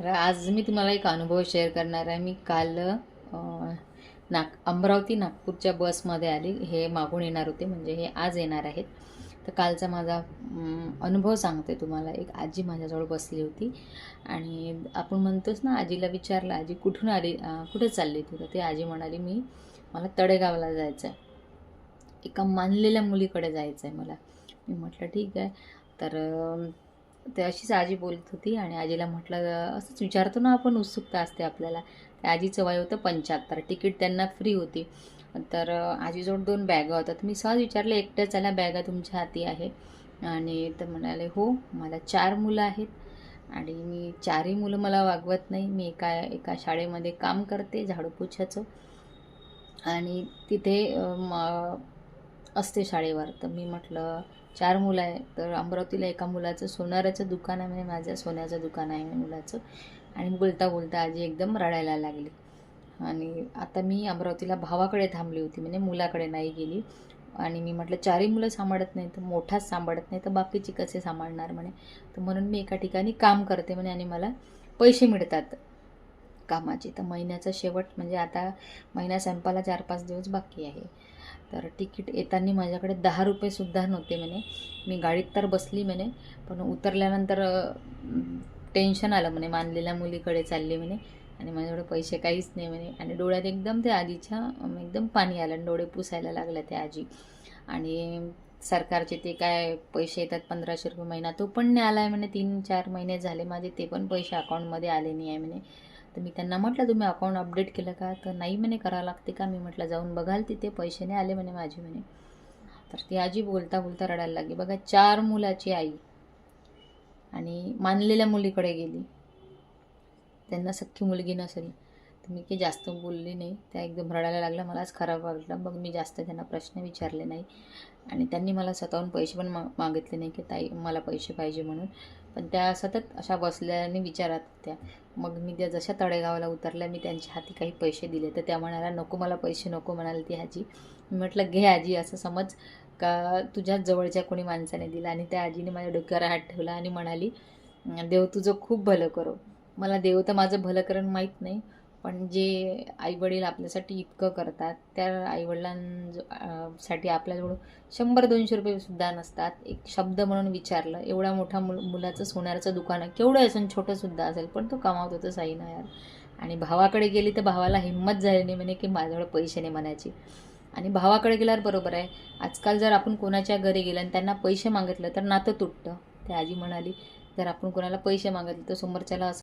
तर आज मी तुम्हाला एक अनुभव शेअर करणार आहे. मी काल नाग अमरावती नागपूरच्या बसमध्ये आली. हे मागून येणार होते म्हणजे हे आज येणार आहेत. तर कालचा माझा अनुभव सांगते तुम्हाला. एक आजी माझ्याजवळ बसली होती आणि आपण म्हणतोच ना आजीला विचारलं आजी कुठून आली कुठे चालली तू? तर ती आजी म्हणाली मी मला तडेगावला जायचं आहे एका मानलेल्या मुलीकडे जायचं आहे मला. मी म्हटलं ठीक आहे. तर ते अशीच आजी बोलत होती आणि आजीला म्हटलं असंच विचारतो ना आपण उत्सुकता असते आपल्याला. त्या आजीचं वय होतं पंच्याहत्तर. तिकीट त्यांना फ्री होती. तर आजीजवळ दोन बॅगा होत्या. तर मी सहज विचारले एकट्या चला बॅगा तुमच्या हाती आहे? आणि तर म्हणाले हो मला चार मुलं आहेत आणि मी चारही मुलं मला वागवत नाही. मी एका एका शाळेमध्ये काम करते झाडूपोछाचं आणि तिथे असते शाळेवर. तर मी म्हटलं चार मुलं आहे. तर अमरावतीला एका मुलाचं सोनाराचं दुकान आहे म्हणजे माझ्या सोन्याचं दुकान आहे मुलाचं. आणि बोलता बोलता आजी एकदम रडायला लागली. आणि आता मी अमरावतीला भावाकडे थांबली होती म्हणजे मुलाकडे नाही गेली. आणि मी म्हटलं चारही मुलं सांभाळत नाही तर मोठाच सांभाळत नाही तर बाकीची कसे सांभाळणार? म्हणे. तर म्हणून मी एका ठिकाणी काम करते म्हणे आणि मला पैसे मिळतात कामाचे. तर महिन्याचा शेवट म्हणजे आता महिन्या संपायला चार पाच दिवस बाकी आहे. तर तिकीट येताना माझ्याकडे दहा रुपयेसुद्धा नव्हते म्हणे. मी गाडीत तर बसली म्हणे पण उतरल्यानंतर टेन्शन आलं म्हणे मानलेल्या मुलीकडे चालली म्हणे. आणि माझ्याकडे पैसे काहीच नाही म्हणे. आणि डोळ्यात एकदम ते आजीच्या एकदम पाणी आलं आणि डोळे पुसायला लागले त्या आजी. आणि सरकारचे ते काय पैसे येतात पंधराशे रुपये महिना तो पण नाही आला आहे म्हणे तीन चार महिने झाले. माझे ते पण पैसे अकाउंटमध्ये आले नाही आहे म्हणे. तर मी त्यांना म्हटलं तुम्ही अकाउंट अपडेट केलं का? तर नाही म्हणे करावं लागते का? मी म्हटलं जाऊन बघाल तिथे पैसे नाही आले म्हणे माझे म्हणे. तर ती आजी बोलता बोलता रडायला लागली. बघा चार मुलाची आई आणि मानलेल्या मुलीकडे गेली. त्यांना सख्खी मुलगी नसेल. तर मी काही जास्त बोलली नाही त्या एकदम रडायला लागल्या. मलाच खराब वाटलं. मग मी जास्त त्यांना प्रश्न विचारले नाही. आणि त्यांनी मला स्वतःहून पैसे पण मा मागितले नाही की ताई मला पैसे पाहिजे म्हणून. पण त्या सतत अशा बसल्याने विचारात होत्या. मग मी त्या जशा तळेगावाला उतरल्या मी त्यांच्या हाती काही पैसे दिले. तर त्या म्हणाल्या नको मला पैसे नको म्हणाली ती आजी. मी म्हटलं घे आजी असं समज का तुझ्याच जवळच्या कोणी माणसाने दिला? आणि त्या आजीने माझ्या डोक्यावर हात ठेवला आणि म्हणाली देव तुझं खूप भलं करो. मला देव तर माझं भलं करण माहीत नाही. पण जे आईवडील आपल्यासाठी इतकं करतात त्या आईवडिलांसाठी आपल्याजवळ शंभर दोनशे रुपयेसुद्धा नसतात. एक शब्द म्हणून विचारलं एवढा मोठा मुल मुलाचं सोन्याचं दुकान आहे केवढं असेल छोटंसुद्धा असेल पण तो कमावत होतं साईनं यार. आणि भावाकडे गेली तर भावाला हिंमत झाली नाही म्हणे की माझ्याकडे पैसे नाही म्हणायची. आणि भावाकडे गेल्यावर बरोबर आहे. आजकाल जर आपण कोणाच्या घरी गेलं आणि त्यांना पैसे मागितलं तर नातं तुटतं. त्या आजी म्हणाली जर आपण कोणाला पैसे मागितले तर समोरच्याला असं